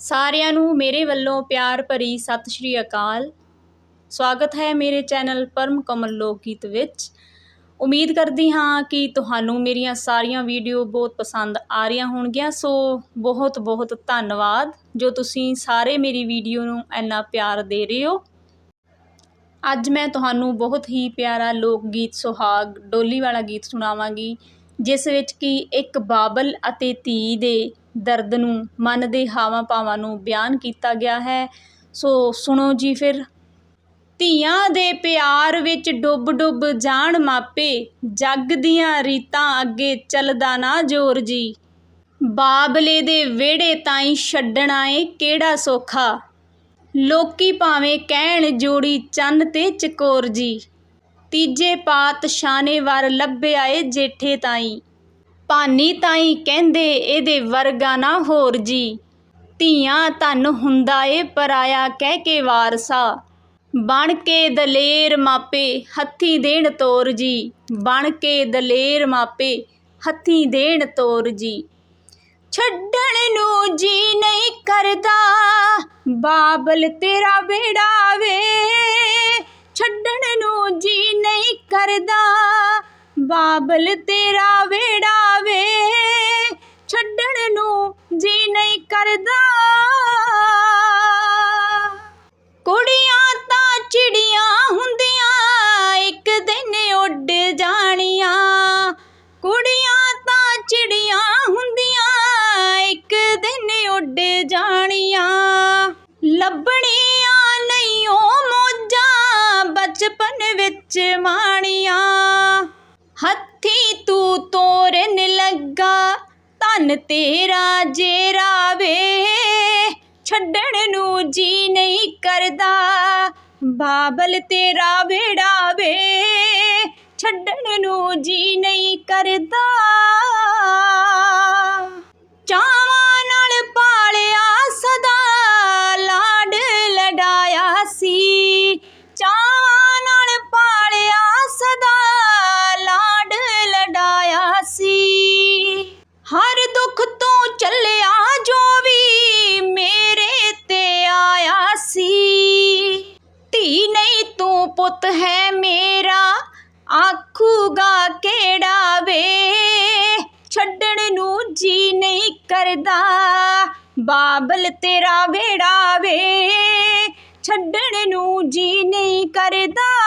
ਸਾਰਿਆਂ ਨੂੰ ਮੇਰੇ ਵੱਲੋਂ ਪਿਆਰ ਭਰੀ ਸਤਿ ਸ਼੍ਰੀ ਅਕਾਲ। ਸਵਾਗਤ ਹੈ ਮੇਰੇ ਚੈਨਲ ਪਰਮ ਕਮਲ ਲੋਕ ਗੀਤ ਵਿੱਚ। ਉਮੀਦ ਕਰਦੀ ਹਾਂ ਕਿ ਤੁਹਾਨੂੰ ਮੇਰੀਆਂ ਸਾਰੀਆਂ ਵੀਡੀਓ ਬਹੁਤ ਪਸੰਦ ਆ ਰਹੀਆਂ ਹੋਣਗੀਆਂ, ਸੋ ਬਹੁਤ ਬਹੁਤ ਧੰਨਵਾਦ। ਜੋ ਤੁਸੀਂ ਸਾਰੇ ਮੇਰੀ ਵੀਡੀਓ ਨੂੰ ਇੰਨਾ ਪਿਆਰ ਦੇ ਰਹੇ ਹੋ। ਅੱਜ ਮੈਂ ਤੁਹਾਨੂੰ ਬਹੁਤ ਹੀ ਪਿਆਰਾ ਲੋਕ ਗੀਤ ਸੁਹਾਗ ਡੋਲੀ ਵਾਲਾ ਗੀਤ ਸੁਣਾਵਾਂਗੀ, ਜਿਸ ਵਿੱਚ ਕਿ ਇੱਕ ਬਾਬਲ ਅਤੇ ਧੀ ਦੇ ਦਰਦ ਨੂੰ, ਮਨ ਦੇ ਹਾਵਾਂ ਭਾਵਾਂ ਨੂੰ ਬਿਆਨ ਕੀਤਾ ਗਿਆ ਹੈ। ਸੋ ਸੁਣੋ ਜੀ ਫਿਰ। ਧੀਆਂ ਦੇ ਪਿਆਰ ਵਿੱਚ ਡੁੱਬ ਡੁੱਬ ਜਾਣ ਮਾਪੇ, ਜੱਗ ਦੀਆਂ ਰੀਤਾਂ ਅੱਗੇ ਚੱਲਦਾ ਨਾ ਜੋਰ ਜੀ। ਬਾਬਲੇ ਦੇ ਵਿਹੜੇ ਤਾਈਂ ਛੱਡਣਾ ਏ ਕਿਹੜਾ ਸੌਖਾ। ਲੋਕੀ ਭਾਵੇਂ ਕਹਿਣ ਜੋੜੀ ਚੰਨ ਤੇ ਚਕੋਰ ਜੀ। ਤੀਜੇ ਪਾਤ ਸ਼ਾਨੇ ਵਾਰ ਲੱਭਿਆ ਏ ਜੇਠੇ ਤਾਈਂ। ਭਾਨੀ ਤਾਈਂ ਕਹਿੰਦੇ, ਇਹਦੇ ਵਰਗਾ ਨਾ ਹੋਰ ਜੀ। ਧੀਆਂ ਧਨ ਹੁੰਦਾ ਏ ਪਰਾਇਆ ਕਹਿ ਕੇ ਵਾਰਸਾ। ਬਣ ਕੇ ਦਲੇਰ ਮਾਪੇ, ਹੱਥੀ ਦੇਣ ਤੋਰ ਜੀ। ਬਣ ਕੇ ਦਲੇਰ ਮਾਪੇ, ਹੱਥੀ ਦੇਣ ਤੋਰ ਜੀ। ਛੱਡਣ ਨੂੰ ਜੀ ਨਹੀਂ ਕਰਦਾ, ਬਾਬਲ ਤੇਰਾ ਬੇੜਾ ਵੇ। ਛੱਡਣ ਨੂੰ ਜੀ ਨਹੀਂ ਕਰਦਾ ਬਾਬਲ ਤੇਰਾ ਵੇੜਾ ਵੇ, ਛੱਡਣ ਨੂੰ ਜੀ ਨਹੀਂ ਕਰਦਾ। ਕੁੜੀਆਂ ਤਾਂ ਚਿੜੀਆਂ ਹੁੰਦੀਆਂ, ਇੱਕ ਦਿਨ ਉੱਡ ਜਾਣੀਆਂ। ਕੁੜੀਆਂ ਤਾਂ ਚਿੜੀਆਂ ਹੁੰਦੀਆਂ, ਇੱਕ ਦਿਨ ਉੱਡ ਜਾਣੀਆਂ। ਲੱਭਣੀਆਂ ਨਹੀਂ ਉਹ ਮੋਜਾਂ, ਬਚਪਨ ਵਿੱਚ ਮਾਣੀਆਂ। ਹੱਥੀ ਤੂੰ ਤੋਰਨ ਲੱਗਾ, ਧਨ ਤੇਰਾ ਜੇਰਾ ਵੇ ਛੱਡਣ ਨੂੰ ਜੀ ਨਹੀਂ ਕਰਦਾ, ਬਾਬਲ ਤੇਰਾ ਵੇੜਾ ਵੇ ਛੱਡਣ ਨੂੰ ਜੀ ਨਹੀਂ ਕਰਦਾ। ਪੁੱਤ ਹੈ ਮੇਰਾ। ਆਖੂਗਾ ਕਿਹੜਾ ਵੇ? ਛੱਡਣ ਨੂੰ ਜੀ ਨਹੀਂ ਕਰਦਾ। ਬਾਬਲ ਤੇਰਾ ਵੇੜਾ ਵੇ। ਛੱਡਣ ਨੂੰ ਜੀ ਨਹੀਂ ਕਰਦਾ।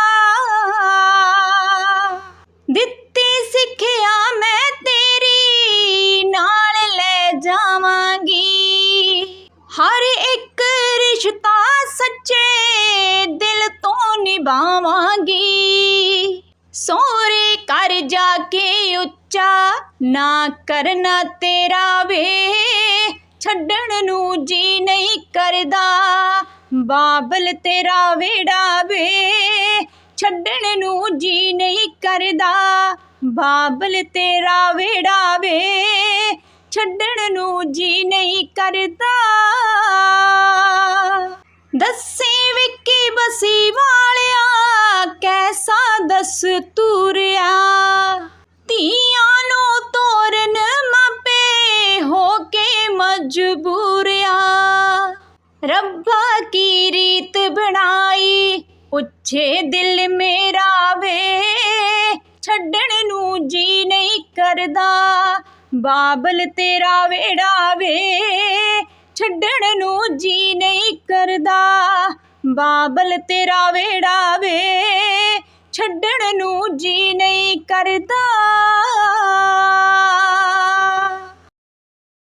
ਨਿਭਾਵਾਂਗੀ ਸੋਰੇ ਕਰ ਜਾ ਕੇ ਉੱਚਾ ਨਾ ਕਰਨਾ ਤੇਰਾ ਵੇ। ਛੱਡਣ ਨੂੰ ਜੀ ਨਹੀਂ ਕਰਦਾ, ਬਾਬਲ ਤੇਰਾ ਵੇੜਾ ਵੇ। ਛੱਡਣ ਨੂੰ ਜੀ ਨਹੀਂ ਕਰਦਾ, ਬਾਬਲ ਤੇਰਾ ਵੇੜਾ ਵੇ। ਛੱਡਣ ਨੂੰ ਜੀ ਨਹੀਂ ਕਰਦਾ। ਦੱਸ ਦਸ ਤੁਰਿਆ। ਧੀਆਂ ਨੂੰ ਤੋਰਨ ਮਾਪੇ ਹੋ ਕੇ ਮਜਬੂਰਿਆ। ਰੱਬਾ ਕੀ ਰੀਤ ਬਣਾਈ ਉੱਚੇ ਦਿਲ ਮੇਰਾ ਵੇ। ਛੱਡਣ ਨੂੰ ਜੀ ਨਹੀਂ ਕਰਦਾ, ਬਾਬਲ ਤੇਰਾ ਵੇੜਾ ਵੇ। ਛੱਡਣ ਨੂੰ ਜੀ ਨਹੀਂ ਕਰਦਾ, ਬਾਬਲ ਤੇਰਾ ਵੇੜਾ ਵੇ। ਛੱਡਣ ਨੂੰ ਜੀ ਨਹੀਂ ਕਰਦਾ